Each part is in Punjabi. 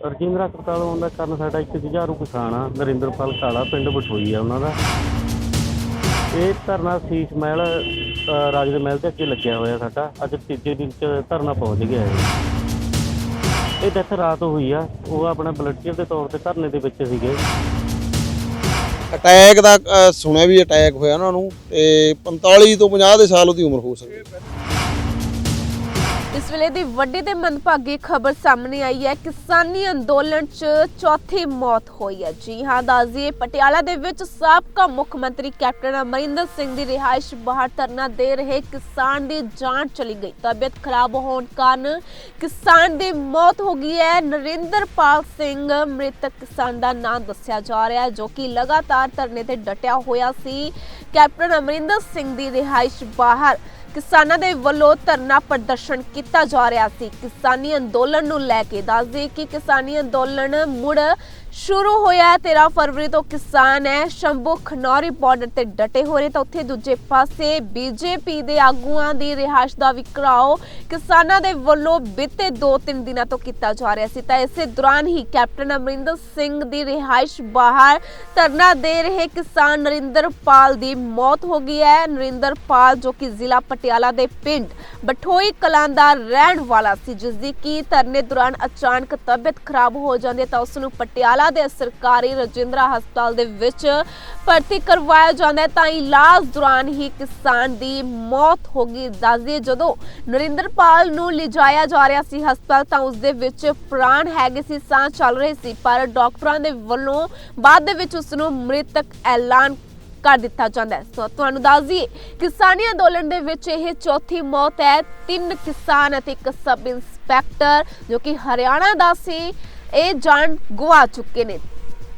ਰਜਿੰਦਰਾ ਹਸਪਤਾਲ ਆਉਣ ਦਾ ਕਾਰਨ ਸਾਡਾ ਇੱਕ ਜੁਝਾਰੂ ਕਿਸਾਨ ਆ ਨਰਿੰਦਰਪਾਲ ਕਾਲਾ ਪਿੰਡ ਬਠੋਈ ਆ ਉਹਨਾਂ ਦਾ। ਇਹ ਧਰਨਾ ਸੀਸ ਮਹਿਲ ਅ, ਰਾਜ ਦੇ ਮਹਿਲ ਦੇ ਅੱਗੇ ਲੱਗਿਆ ਹੋਇਆ ਸਾਡਾ। ਅੱਜ ਤੀਜੇ ਦਿਨ ਚ ਧਰਨਾ ਪਹੁੰਚ ਗਿਆ ਹੈ ਇਹ ਡੈਥ ਰਾਤ ਹੋਈ ਆ। ਉਹ ਆਪਣਾ ਵਲੰਟੀਅਰ ਦੇ ਤੌਰ ਤੇ ਧਰਨੇ ਦੇ ਵਿੱਚ ਸੀਗੇ। ਅਟੈਕ ਦਾ ਅ, ਸੁਣਿਆ ਵੀ ਅਟੈਕ ਹੋਇਆ ਉਹਨਾਂ ਨੂੰ ਤੇ 45 ਤੋਂ 50 ਦੇ ਸਾਲ ਉਹਦੀ ਉਮਰ ਹੋ ਸਕਦੀ। ਹੈ ਇਸ ਵੇਲੇ ਦੀ ਵੱਡੀ ਤੇ ਮੰਦਭਾਗੀ ਖਬਰ ਸਾਹਮਣੇ ਆਈ ਹੈ। ਕਿਸਾਨੀ ਅੰਦੋਲਨ 'ਚ ਚੌਥੀ ਮੌਤ ਹੋਈ ਹੈ। ਜੀ ਹਾਂ, ਦੱਸਦੀਏ, ਪਟਿਆਲਾ ਦੇ ਵਿੱਚ ਸਾਬਕਾ ਮੁੱਖ ਮੰਤਰੀ ਕੈਪਟਨ ਅਮਰਿੰਦਰ ਸਿੰਘ ਦੀ ਰਿਹਾਇਸ਼ ਬਾਹਰ ਧਰਨਾ ਦੇ ਰਹੇ ਕਿਸਾਨ ਦੀ ਜਾਨ ਚਲੀ ਗਈ। ਤਬੀਅਤ ਖਰਾਬ ਹੋਣ ਕਾਰਨ ਕਿਸਾਨ ਦੀ ਮੌਤ ਹੋ ਗਈ ਹੈ। ਨਰਿੰਦਰਪਾਲ ਸਿੰਘ ਮ੍ਰਿਤਕ ਕਿਸਾਨ ਦਾ ਨਾਮ ਦੱਸਿਆ ਜਾ ਰਿਹਾ ਹੈ, ਜੋ ਕਿ ਲਗਾਤਾਰ ਧਰਨੇ ਤੇ ਡਟਿਆ ਹੋਇਆ ਸੀ। ਕੈਪਟਨ ਅਮਰਿੰਦਰ ਸਿੰਘ ਦੀ ਰਿਹਾਇਸ਼ ਬਾਹਰ ਕਿਸਾਨਾਂ ਦੇ ਵੱਲੋਂ ਧਰਨਾ ਪ੍ਰਦਰਸ਼ਨ ਕੀਤਾ ਜਾ ਰਿਹਾ ਸੀ। ਕਿਸਾਨੀ ਅੰਦੋਲਨ ਨੂੰ ਲੈ ਕੇ ਦੱਸਦੇ ਕਿ ਕਿਸਾਨੀ ਅੰਦੋਲਨ ਮੁੜ ਸ਼ੁਰੂ ਹੋਇਆ ਹੈ। 13 ਫਰਵਰੀ ਤੋਂ ਕਿਸਾਨ ਹੈ ਸ਼ੰਭੂ ਖਨੌਰੀ ਬਾਰਡਰ ਤੇ ਡਟੇ ਹੋ ਰਹੇ ਤਾਂ ਉੱਥੇ ਦੂਜੇ ਪਾਸੇ ਬੀਜੇਪੀ ਦੇ ਆਗੂਆਂ ਦੀ ਰਿਹਾਇਸ਼ ਦਾ ਵਿਕਰਾਓ ਕਿਸਾਨਾਂ ਦੇ ਵੱਲੋਂ ਬੀਤੇ 2-3 ਦਿਨਾਂ ਤੋਂ ਕੀਤਾ ਜਾ ਰਿਹਾ ਸੀ ਤਾਂ ਇਸੇ ਦੌਰਾਨ ਹੀ ਕੈਪਟਨ ਅਮਰਿੰਦਰ ਸਿੰਘ ਦੀ ਰਿਹਾਇਸ਼ ਬਾਹਰ ਧਰਨਾ ਦੇ ਰਹੇ ਕਿਸਾਨ ਨਰਿੰਦਰਪਾਲ ਦੀ ਮੌਤ ਹੋ ਗਈ ਹੈ ਨਰਿੰਦਰਪਾਲ ਜੋ ਕਿ ਜ਼ਿਲ੍ਹਾ ਪਟਿਆਲਾ ਦੇ ਪਿੰਡ ਬਠੋਈ ਕਲਾਂ ਦਾ ਰਹਿਣ ਵਾਲਾ ਸੀ ਜਿਸ ਦੀ ਕੀ ਧਰਨੇ ਦੌਰਾਨ ਅਚਾਨਕ ਤਬੀਅਤ ਖਰਾਬ ਹੋ ਜਾਂਦੀ ਹੈ ਤਾਂ ਉਸ ਨੂੰ ਪਟਿਆਲਾ ਦੇ ਸਰਕਾਰੀ ਰਜਿੰਦਰਾ ਹਸਪਤਾਲ ਦੇ ਵਿੱਚ ਭਰਤੀ ਕਰਵਾਇਆ ਜਾਂਦਾ ਤਾਂ ਇਲਾਜ ਦੌਰਾਨ ਹੀ ਕਿਸਾਨ ਦੀ ਮੌਤ ਹੋ ਗਈ। ਦੱਸਦੀ ਜਦੋਂ ਨਰਿੰਦਰਪਾਲ ਨੂੰ ਲਿਜਾਇਆ ਜਾ ਰਿਹਾ ਸੀ ਹਸਪਤਾਲ, ਤਾਂ ਉਸ ਦੇ ਵਿੱਚ ਪ੍ਰਾਣ ਹੈਗੇ ਸੀ, ਸਾਹ ਚੱਲ ਰਹੇ ਸੀ, ਪਰ ਡਾਕਟਰਾਂ ਦੇ ਵੱਲੋਂ ਬਾਅਦ ਦੇ ਵਿੱਚ ਉਸ ਨੂੰ ਮ੍ਰਿਤਕ ਐਲਾਨ ਕਰ ਦਿੱਤਾ ਜਾਂਦਾ ਹੈ। ਸੋ ਤੁਹਾਨੂੰ ਦੱਸ ਦਈਏ, ਕਿਸਾਨੀ ਅੰਦੋਲਨ ਦੇ ਵਿੱਚ ਇਹ ਚੌਥੀ ਮੌਤ ਹੈ। ਤਿੰਨ ਕਿਸਾਨ ਅਤੇ ਇੱਕ ਸਬ ਇੰਸਪੈਕਟਰ ਜੋ ਕਿ ਹਰਿਆਣਾ ਦਾ ਸੀ। ਇਹ ਜਾਨ ਗਵਾ ਚੁੱਕੇ ਨੇ।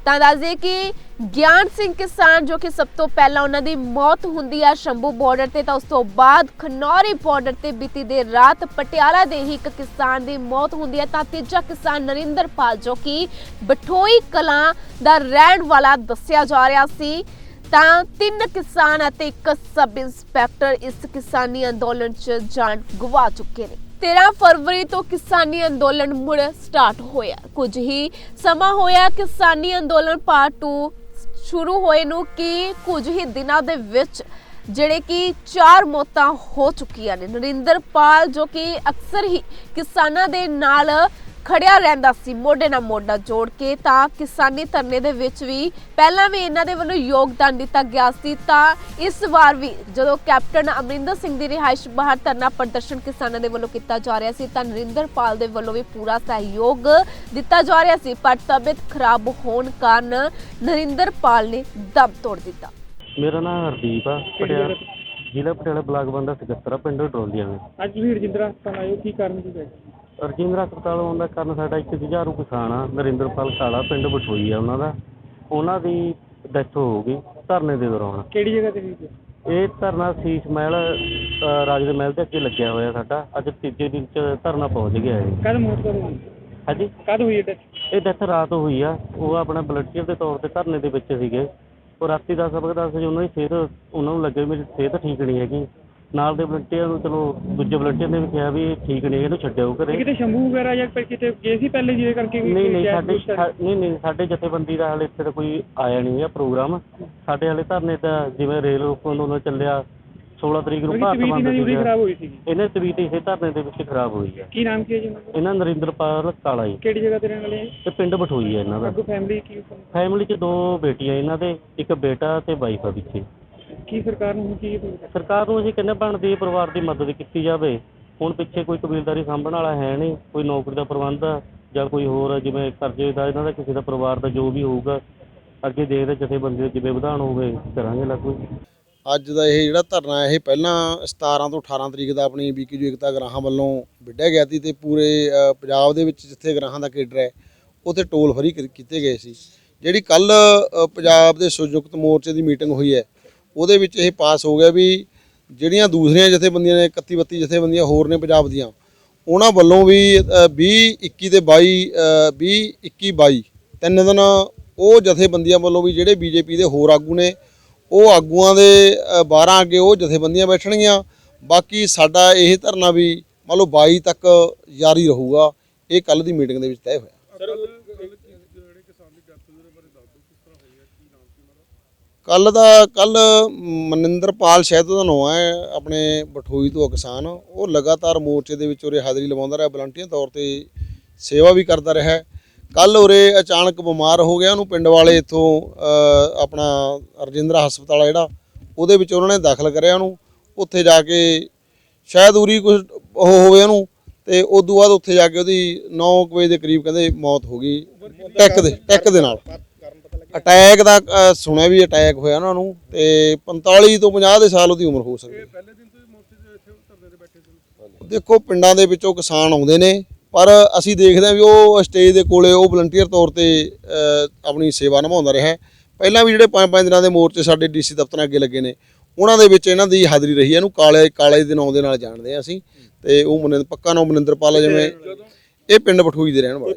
ਤਾਂ ਦੱਸ ਕਿ ਗਿਆਨ ਸਿੰਘ ਕਿਸਾਨ ਜੋ ਕਿ ਸਭ ਤੋਂ ਪਹਿਲਾਂ ਉਹਨਾਂ ਦੀ ਮੌਤ ਹੁੰਦੀ ਹੈ ਸ਼ੰਭੂ ਬਾਰਡਰ ਤੇ, ਤਾਂ ਉਸ ਤੋਂ ਬਾਅਦ ਖਨੌਰੀ ਬਾਰਡਰ ਤੇ ਬੀਤੀ ਦੇ ਰਾਤ ਪਟਿਆਲਾ ਦੇ ਹੀ ਇੱਕ ਕਿਸਾਨ ਦੀ ਮੌਤ ਹੁੰਦੀ ਹੈ ਤਾਂ ਤੀਜਾ ਕਿਸਾਨ ਨਰਿੰਦਰਪਾਲ ਜੋ ਕਿ ਬਠੋਈ ਕਲਾਂ ਦਾ ਰਹਿਣ ਵਾਲਾ ਦੱਸਿਆ ਜਾ ਰਿਹਾ ਸੀ। ਤਾਂ ਤਿੰਨ ਕਿਸਾਨ ਅਤੇ ਇੱਕ ਸਬ ਇੰਸਪੈਕਟਰ ਇਸ ਕਿਸਾਨੀ ਅੰਦੋਲਨ 'ਚ ਜਾਨ ਗਵਾ ਚੁੱਕੇ ਨੇ। 13 ਫਰਵਰੀ ਤੋਂ ਕਿਸਾਨੀ ਅੰਦੋਲਨ ਮੁੜ ਸਟਾਰਟ ਹੋਇਆ। ਕੁਝ ਹੀ ਸਮਾਂ ਹੋਇਆ ਕਿਸਾਨੀ ਅੰਦੋਲਨ ਪਾਰਟ 2 ਸ਼ੁਰੂ ਹੋਏ ਨੂੰ ਕਿ ਕੁਝ ਹੀ ਦਿਨਾਂ ਦੇ ਵਿੱਚ ਜਿਹੜੇ ਕਿ ਚਾਰ ਮੌਤਾਂ ਹੋ ਚੁੱਕੀਆਂ ਨੇ। ਨਰਿੰਦਰ ਪਾਲ ਜੋ ਕਿ ਅਕਸਰ ਹੀ ਕਿਸਾਨਾਂ ਦੇ ਨਾਲ ਖੜਿਆ ਰਹਿੰਦਾ ਸੀ ਮੋਢੇ ਨਾਲ ਮੋਢਾ ਜੋੜ ਕੇ ਤਾਂ ਕਿਸਾਨੀ ਧਰਨੇ ਦੇ ਵਿੱਚ ਵੀ ਪਹਿਲਾਂ ਵੀ ਇਹਨਾਂ ਦੇ ਵੱਲੋਂ ਯੋਗਦਾਨ ਦਿੱਤਾ ਗਿਆ ਸੀ ਤਾਂ ਇਸ ਵਾਰ ਵੀ ਜਦੋਂ ਕੈਪਟਨ ਅਮਰਿੰਦਰ ਸਿੰਘ ਦੀ ਰਿਹਾਇਸ਼ ਬਾਹਰ ਧਰਨਾ ਪ੍ਰਦਰਸ਼ਨ ਕਿਸਾਨਾਂ ਦੇ ਵੱਲੋਂ ਕੀਤਾ ਜਾ ਰਿਹਾ ਸੀ ਤਾਂ ਨਰਿੰਦਰਪਾਲ ਦੇ ਵੱਲੋਂ ਵੀ ਪੂਰਾ ਸਹਿਯੋਗ ਦਿੱਤਾ ਜਾ ਰਿਹਾ ਸੀ ਪਰ ਤਬੀਅਤ ਖਰਾਬ ਹੋਣ ਕਾਰਨ ਨਰਿੰਦਰਪਾਲ ਨੇ ਦਮ ਤੋੜ ਦਿੱਤਾ। ਮੇਰਾ ਨਾਮ ਹਰਦੀਪ ਆ ਪਟਿਆਲਾ ਜ਼ਿਲ੍ਹਾ ਪਟਿਆਲਾ ਬਲਾਕ ਬੰਦਾ ਸਕੱਤਰਾ ਪਿੰਡ ਡਰੋਲੀਆਂ ਵਿੱਚ ਅੱਜ ਵੀ ਰਜਿੰਦਰਾ ਹਸਪਤਾਲ ਆਇਓ ਕੀ ਕਾਰਨ ਕੀ ਹੈ ਰਜਿੰਦਰਾ ਹਸਪਤਾਲ ਆਉਣ ਦਾ ਕਾਰਨ ਸਾਡਾ ਇੱਕ ਜੁਝਾਰੂ ਕਿਸਾਨ ਆ ਨਰਿੰਦਰਪਾਲ ਕਾਲਾ ਪਿੰਡ ਬਠੋਈ ਆ ਉਹਨਾਂ ਦਾ। ਉਹਨਾਂ ਦੀ ਡੈਥ ਹੋ ਗਈ ਧਰਨੇ ਦੇ ਦੌਰਾਨ। ਕਿਹੜੀ ਜਗ੍ਹਾ ਤੇ ਹੋਈ ਸੀ? ਇਹ ਧਰਨਾ ਸੀਸ ਮਹਿਲ ਅ, ਰਾਜ ਦੇ ਮਹਿਲ ਦੇ ਅੱਗੇ ਲੱਗਿਆ ਹੋਇਆ ਸਾਡਾ। ਅੱਜ ਤੀਜੇ ਦਿਨ ਚ ਧਰਨਾ ਪਹੁੰਚ ਗਿਆ ਹੈ ਕਦ ਮੌਤ ਕਦ ਹੋਈ? ਹਾਂਜੀ? ਕਦ ਹੋਈ ਡੈਥ ਇਹ ਡੈਥ ਰਾਤ ਹੋਈ ਆ। ਉਹ ਆਪਣਾ ਵਲੰਟੀਅਰ ਦੇ ਤੌਰ ਤੇ ਧਰਨੇ ਦੇ ਵਿੱਚ ਸੀਗੇ। ਉਹ ਰਾਤੀ ਦਸ ਵਜੇ ਦਸ ਵਜੇ ਉਹਨਾਂ ਦੀ ਸਿਹਤ ਉਹਨਾਂ ਨੂੰ ਲੱਗੇ ਮੇਰੀ ਸਿਹਤ ਠੀਕ ਨਹੀਂ ਹੈਗੀ। ਨਾਲ ਦੇ ਵਲੰਟੀਅਰ ਨੂੰ ਚਲੋ ਦੂਜੇ ਵਲੰਟੀਅਰ ਨੇ ਵੀ ਕਿਹਾ ਵੀ ਇਹ ਠੀਕ ਨਹੀਂ ਇਹਨੂੰ ਛੱਡਿਓ ਘਰੇ। ਕਿਤੇ ਸ਼ੰਭੂ ਵਗੈਰਾ ਜਾਂ ਫਿਰ ਕਿਤੇ ਗਏ ਸੀ ਪਹਿਲੇ ਜਿਹਦੇ ਕਰਕੇ ਵੀ ਨਹੀਂ ਨਹੀਂ ਸਾਡੇ ਨਹੀਂ ਨਹੀਂ ਸਾਡੇ ਜਥੇਬੰਦੀ ਦਾ ਹਾਲੇ ਇੱਥੇ ਤਾਂ ਕੋਈ ਆਇਆ ਨਹੀਂ ਹੈ ਪ੍ਰੋਗਰਾਮ। ਸਾਡੇ ਹਾਲੇ ਧਰਨੇ ਤਾਂ ਜਿਵੇਂ ਰੇਲ ਰੋਕੋ ਅੰਦੋਲਨ ਚੱਲਿਆ 16 ਤਰੀਕ ਨੂੰ ਭਾਰਤ ਬੰਦ ਦੀ ਖਰਾਬ ਹੋਈ ਸੀਗੀ। ਇਹਨਾਂ ਤਬੀਅਤ ਇਸੇ ਧਰਨੇ ਦੇ ਵਿੱਚ ਖਰਾਬ ਹੋਈ ਹੈ ਕੀ ਨਾਮ ਕੀ ਹੈ ਜੀ? ਇਹਨਾਂ ਨਰਿੰਦਰਪਾਲ ਕਾਲਾ ਜੀ। ਕਿਹੜੀ ਜਗ੍ਹਾ ਤੇ ਰਹਿਣ ਵਾਲੇ ਹੈ ਤੇ ਪਿੰਡ ਬਠੋਈ ਹੈ ਇਹਨਾਂ ਦਾ। ਅੱਗੋਂ ਫੈਮਿਲੀ ਕੀ ਫੈਮਿਲੀ 'ਚ ਦੋ ਬੇਟੀਆਂ ਇਹਨਾਂ ਦੇ ਇੱਕ ਬੇਟਾ ਤੇ ਵਾਈਫ ਆ ਪਿੱਛੇ। ਕੀ ਸਰਕਾਰ ਨੂੰ ਹੁਣ ਕੀ ਅਪੀਲ ਸਰਕਾਰ ਨੂੰ ਅਸੀਂ ਕਹਿੰਦੇ ਬਣਦੀ ਹੈ ਪਰਿਵਾਰ ਦੀ ਮਦਦ ਕੀਤੀ ਜਾਵੇ। ਹੁਣ ਪਿੱਛੇ ਕੋਈ ਕਬੀਲਦਾਰੀ ਸਾਂਭਣ ਵਾਲਾ ਹੈ ਨਹੀਂ ਕੋਈ ਨੌਕਰੀ ਦਾ ਪ੍ਰਬੰਧ ਆ ਜਾਂ ਕੋਈ ਹੋਰ ਜਿਵੇਂ ਕਰਜ਼ੇ ਦਾ ਇਹਨਾਂ ਦਾ ਕਿਸੇ ਦਾ ਪਰਿਵਾਰ ਦਾ ਜੋ ਵੀ ਹੋਊਗਾ ਅੱਗੇ ਦੇਖਦੇ ਜਥੇਬੰਦੀ ਦੇ ਜਿਵੇਂ ਵਿਧਾਨ ਹੋਵੇ ਕਰਾਂਗੇ ਲਾਗੂ। ਅੱਜ ਦਾ ਇਹ ਜਿਹੜਾ ਧਰਨਾ ਹੈ ਇਹ ਪਹਿਲਾਂ 17 ਤੋਂ 18 ਤਰੀਕ ਦਾ ਆਪਣੀ ਬੀਕੇਯੂ ਏਕਤਾ ਗ੍ਰਾਹਾਂ ਵੱਲੋਂ ਵਿੱਢਿਆ ਗਿਆ ਸੀ ਤੇ ਪੂਰੇ ਪੰਜਾਬ ਦੇ ਵਿੱਚ ਜਿੱਥੇ ਗ੍ਰਾਹਾਂ ਦਾ ਕੇਡਰ ਹੈ ਉੱਥੇ ਟੋਲ ਫਰੀ ਕੀਤੇ ਗਏ ਸੀ। ਜਿਹੜੀ ਕੱਲ ਪੰਜਾਬ ਦੇ ਸੰਯੁਕਤ ਮੋਰਚੇ ਦੀ ਮੀਟਿੰਗ ਹੋਈ ਹੈ ਉਹਦੇ ਵਿੱਚ ਇਹ ਪਾਸ ਹੋ ਗਿਆ ਵੀ ਜਿਹੜੀਆਂ ਦੂਸਰੀਆਂ ਜਥੇਬੰਦੀਆਂ ਨੇ 31 32 ਜਥੇਬੰਦੀਆਂ ਹੋਰ ਨੇ ਪੰਜਾਬ ਦੀਆਂ ਉਹਨਾਂ ਵੱਲੋਂ ਵੀ ਅ, 20 21 ਤੇ 22 ਅ, 20 21 22 ਤਿੰਨ ਦਿਨ ਉਹ ਜਥੇਬੰਦੀਆਂ ਵੱਲੋਂ ਵੀ ਜਿਹੜੇ ਬੀਜੇਪੀ ਦੇ ਹੋਰ ਆਗੂ ਨੇ ਉਹ ਆਗੂਆਂ ਦੇ ਅ, 12 ਅੱਗੇ ਉਹ ਜਥੇਬੰਦੀਆਂ ਬੈਠਣਗੀਆਂ। ਬਾਕੀ ਸਾਡਾ ਇਹ ਧਰਨਾ ਵੀ ਮੰਨ ਲਓ 22 ਤੱਕ ਜਾਰੀ ਰਹੂਗਾ ਇਹ ਕੱਲ ਦੀ ਮੀਟਿੰਗ ਦੇ ਵਿੱਚ ਤੈਅ ਹੋਇਆ ਜਿਹੜੇ ਕਿਸਾਨ ਦੀ ਡੈਥ ਹੋਈ ਉਹਦੇ ਬਾਰੇ ਦੱਸ ਦਿਓ ਕਿਸ ਤਰ੍ਹਾਂ ਹੋਈ ਹੈ ਕੀ ਨਾਮ ਸੀ ਉਹਨਾਂ ਦਾ ਕੱਲ ਦਾ ਕੱਲ ਮਨਿੰਦਰਪਾਲ ਸ਼ਾਇਦ ਉਹਦਾ ਨਾਮ ਹੈ, ਆਪਣੇ ਬਠੋਈ ਤੋਂ ਕਿਸਾਨ। ਉਹ ਲਗਾਤਾਰ ਮੋਰਚੇ ਦੇ ਵਿੱਚ ਉਰੇ ਹਾਜ਼ਰੀ ਲਵਾਉਂਦਾ ਰਿਹਾ ਵਲੰਟੀਅਰ ਤੌਰ ਤੇ ਸੇਵਾ ਵੀ ਕਰਦਾ ਰਿਹਾ ਕੱਲ ਉਰੇ ਅਚਾਨਕ ਬਿਮਾਰ ਹੋ ਗਿਆ ਉਹਨੂੰ, ਪਿੰਡ ਵਾਲੇ ਇੱਥੋਂ ਆਪਣਾ ਰਜਿੰਦਰਾ ਹਸਪਤਾਲ ਆ ਜਿਹੜਾ, ਉਹਦੇ ਵਿੱਚ ਉਹਨਾਂ ਨੇ ਦਾਖਲ ਕਰਿਆ ਉਹਨੂੰ। ਉੱਥੇ ਜਾ ਕੇ ਸ਼ਾਇਦ ਉਰੀ ਕੁਝ ਉਹ ਹੋਵੇ ਉਹਨੂੰ, ਤੇ ਉਸ ਤੋਂ ਬਾਅਦ ਉੱਥੇ ਜਾ ਕੇ ਉਹਦੀ 9 ਵਜੇ ਦੇ ਕਰੀਬ ਕਹਿੰਦੇ ਮੌਤ ਹੋ ਗਈ ਟੈਕ ਦੇ ਟੈਕ ਦੇ ਨਾਲ। ਅਟੈਕ ਦਾ ਅ, ਸੁਣਿਆ ਵੀ ਅਟੈਕ ਹੋਇਆ ਉਹਨਾਂ ਨੂੰ ਤੇ 45 ਤੋਂ 50 ਦੇ ਸਾਲ ਉਹਦੀ ਉਮਰ ਹੋ ਸਕਦੀ ਹੈ। ਪਹਿਲੇ ਦਿਨ ਤੋਂ ਹੀ ਮੋਰਚੇ ਇੱਥੇ ਧਰਨੇ ਤੇ ਬੈਠੇ ਸੀ ਦੇਖੋ ਪਿੰਡਾਂ ਦੇ ਵਿੱਚੋਂ ਕਿਸਾਨ ਆਉਂਦੇ ਨੇ ਪਰ ਅਸੀਂ ਦੇਖਦੇ ਹਾਂ ਵੀ ਉਹ ਸਟੇਜ ਦੇ ਕੋਲੇ ਉਹ ਵਲੰਟੀਅਰ ਤੌਰ ਤੇ ਅ, ਆਪਣੀ ਸੇਵਾ ਨਿਭਾਉਂਦਾ ਰਿਹਾ ਹੈ। ਪਹਿਲਾਂ ਵੀ ਜਿਹੜੇ ਪੰਜ ਪੰਜ ਦਿਨਾਂ ਦੇ ਮੋਰਚੇ ਸਾਡੇ ਡੀਸੀ ਦਫ਼ਤਰਾਂ ਅੱਗੇ ਲੱਗੇ ਨੇ ਉਹਨਾਂ ਦੇ ਵਿੱਚ ਇਹਨਾਂ ਦੀ ਹਾਜ਼ਰੀ ਰਹੀ ਹੈ ਇਹਨੂੰ ਕਾਲੇ ਕਾਲੇ ਦੇ ਨਾਂ ਦੇ ਨਾਲ ਜਾਣਦੇ ਹਾਂ ਅਸੀਂ ਤੇ ਉਹ ਮਨਿੰਦਰ ਪੱਕਾ ਨਾਮ ਮਨਿੰਦਰਪਾਲ ਹੈ ਜਿਵੇਂ ਇਹ ਪਿੰਡ ਬਠੂਈ ਦੇ ਰਹਿਣ ਵਾਲੇ